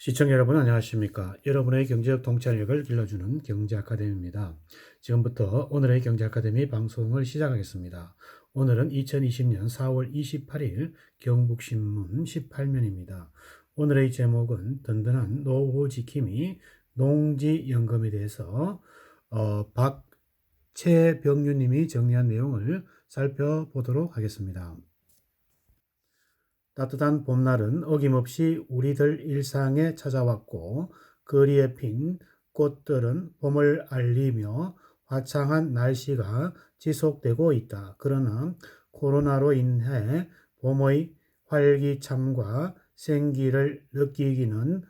시청자 여러분 안녕하십니까? 여러분의 경제적 통찰력을 길러주는 경제 아카데미입니다. 지금부터 오늘의 경제 아카데미 방송을 시작하겠습니다. 오늘은 2020년 4월 28일 경북신문 18면입니다. 오늘의 제목은 든든한 노후 지킴이 농지연금에 대해서 어, 박채병유님이 정리한 내용을 살펴보도록 하겠습니다. 따뜻한 봄날은 어김없이 우리들 일상에 찾아왔고 거리에 핀 꽃들은 봄을 알리며 화창한 날씨가 지속되고 있다. 그러나 코로나로 인해 봄의 활기참과 생기를 느끼기는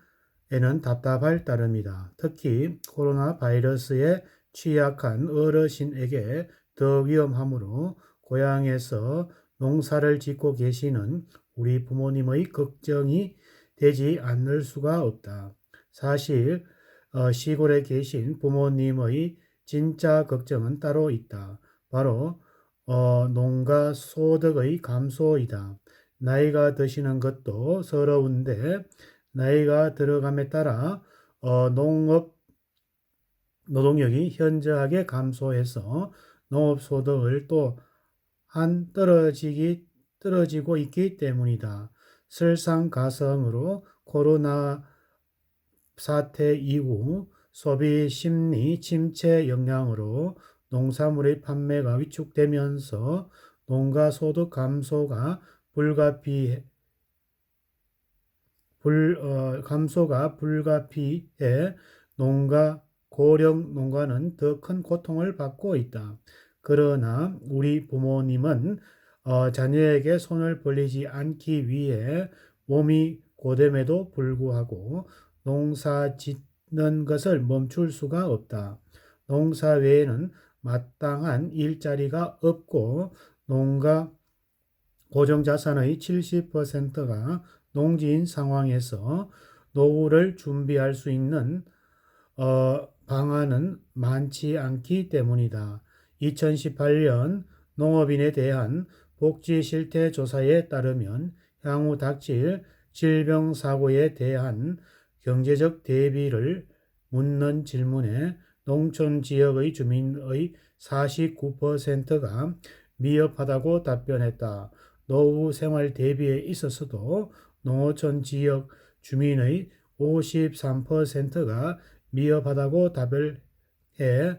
에는 답답할 따름이다. 특히 코로나 바이러스에 취약한 어르신에게 더 위험하므로 고향에서 농사를 짓고 계시는 우리 부모님의 걱정이 되지 않을 수가 없다. 사실 어, 시골에 계신 부모님의 진짜 걱정은 따로 있다. 바로 어, 농가 소득의 감소이다. 나이가 드시는 것도 서러운데 나이가 들어감에 따라 어, 농업 노동력이 현저하게 감소해서 농업 소득을 또 한 떨어지기 떨어지고 있기 때문이다. 설상 가성으로 코로나 사태 이후 소비 심리 침체 영향으로 농산물의 판매가 위축되면서 농가 소득 감소가 불가피 불, 어, 감소가 불가피해 농가 고령 농가는 더 큰 고통을 받고 있다. 그러나 우리 부모님은 어, 자녀에게 손을 벌리지 않기 위해 몸이 고됨에도 불구하고 농사 짓는 것을 멈출 수가 없다. 농사 외에는 마땅한 일자리가 없고 농가 고정자산의 70%가 농지인 상황에서 노후를 준비할 수 있는 어, 방안은 많지 않기 때문이다. 2018년 농업인에 대한 복지 실태 조사에 따르면 향후 닥칠 질병 사고에 대한 경제적 대비를 묻는 질문에 농촌 지역의 주민의 49%가 미흡하다고 답변했다. 노후 생활 대비에 있어서도 농어촌 지역 주민의 53%가 미흡하다고 답을 해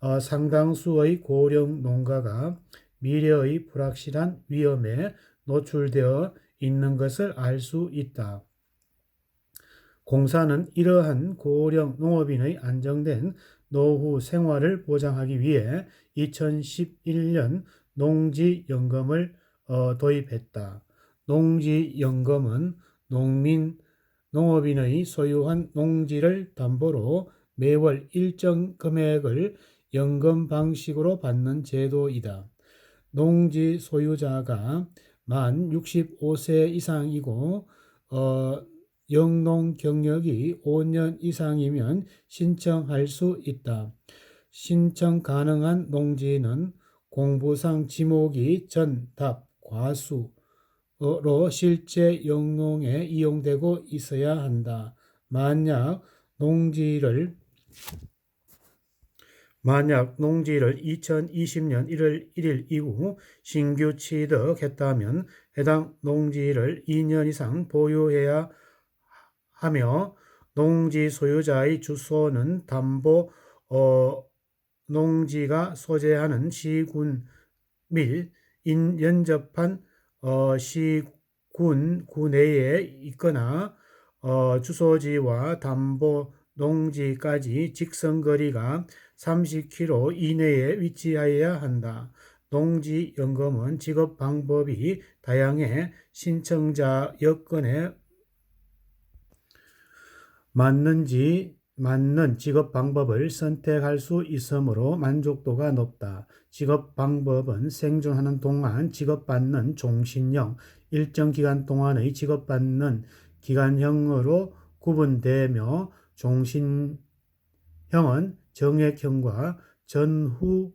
어, 상당수의 고령 농가가 미래의 불확실한 위험에 노출되어 있는 것을 알 수 있다. 공사는 이러한 고령 농업인의 안정된 노후 생활을 보장하기 위해 2011년 농지연금을 어, 도입했다. 농지연금은 농민, 농업인의 소유한 농지를 담보로 매월 일정 금액을 연금 방식으로 받는 제도이다. 농지 소유자가 만 65세 이상이고 어, 영농 경력이 5년 이상이면 신청할 수 있다. 신청 가능한 농지는 공부상 지목이 전, 답, 과수로 실제 영농에 이용되고 있어야 한다. 만약 농지를 만약 농지를 2020년 1월 1일 이후 신규 취득했다면 해당 농지를 2년 이상 보유해야 하며 농지 소유자의 주소는 담보 어, 농지가 소재하는 시군 및 인, 연접한 어, 시군 구내에 있거나 어, 주소지와 담보 농지까지 직선거리가 30km 이내에 위치하여야 한다. 농지 연금은 직업 방법이 다양해 신청자 여건에 맞는지 맞는 직업 방법을 선택할 수 있으므로 만족도가 높다. 직업 방법은 생존하는 동안 직업받는 종신형, 일정 기간 동안의 직업받는 기간형으로 구분되며 종신형은 정액형과 전후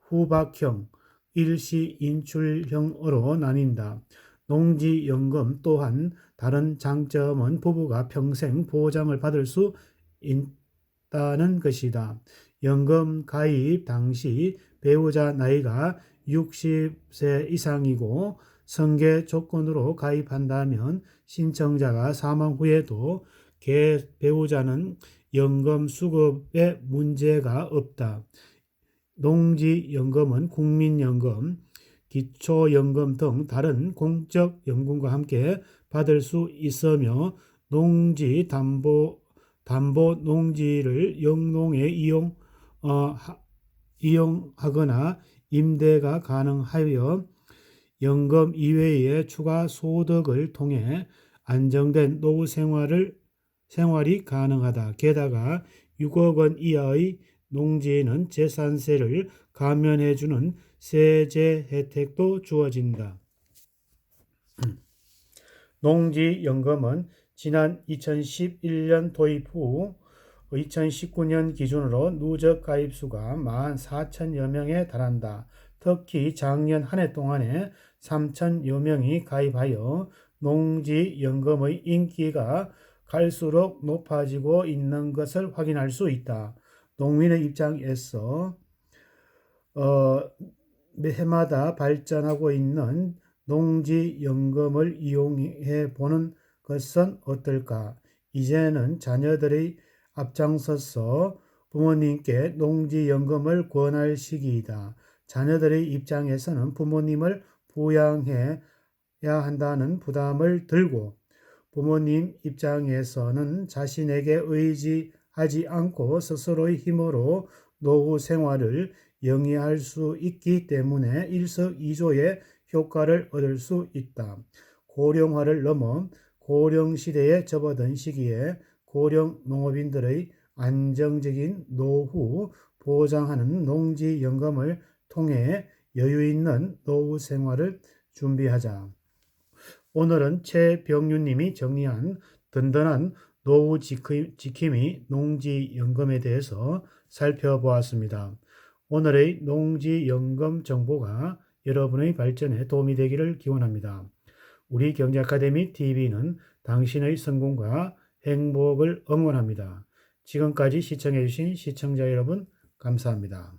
후박형, 일시 인출형으로 나뉜다. 농지연금 또한 다른 장점은 부부가 평생 보장을 받을 수 있다는 것이다. 연금 가입 당시 배우자 나이가 60세 이상이고 성계 조건으로 가입한다면 신청자가 사망 후에도 개 배우자는 연금 수급에 문제가 없다. 농지연금은 국민연금, 기초연금 등 다른 공적 연금과 함께 받을 수 있으며 농지 담보 담보 농지를 영농에 이용 어, 하, 이용하거나 임대가 가능하여 연금 이외의 추가 소득을 통해 안정된 노후 생활을 생활이 가능하다. 게다가 6억 원 이하의 농지에는 재산세를 감면해주는 세제 혜택도 주어진다. 농지연금은 지난 2011년 도입 후 2019년 기준으로 누적 가입 수가 14,000여 명에 달한다. 특히 작년 한 해 동안에 3,000여 명이 가입하여 농지연금의 인기가 갈수록 높아지고 있는 것을 확인할 수 있다. 농민의 입장에서 어, 해마다 발전하고 있는 농지연금을 이용해 보는 것은 어떨까? 이제는 자녀들의 앞장서서 부모님께 농지연금을 권할 시기이다. 자녀들의 입장에서는 부모님을 부양해야 한다는 부담을 들고 부모님 입장에서는 자신에게 의지하지 않고 스스로의 힘으로 노후 생활을 영위할 수 있기 때문에 일석이조의 효과를 얻을 수 있다. 고령화를 넘어 고령 시대에 접어든 시기에 고령 농업인들의 안정적인 노후 보장하는 농지 연금을 통해 여유 있는 노후 생활을 준비하자. 오늘은 최병윤님이 정리한 든든한 노후 지킴이 농지연금에 대해서 살펴보았습니다. 오늘의 농지연금 정보가 여러분의 발전에 도움이 되기를 기원합니다. 우리 경제아카데미 TV는 당신의 성공과 행복을 응원합니다. 지금까지 시청해주신 시청자 여러분, 감사합니다.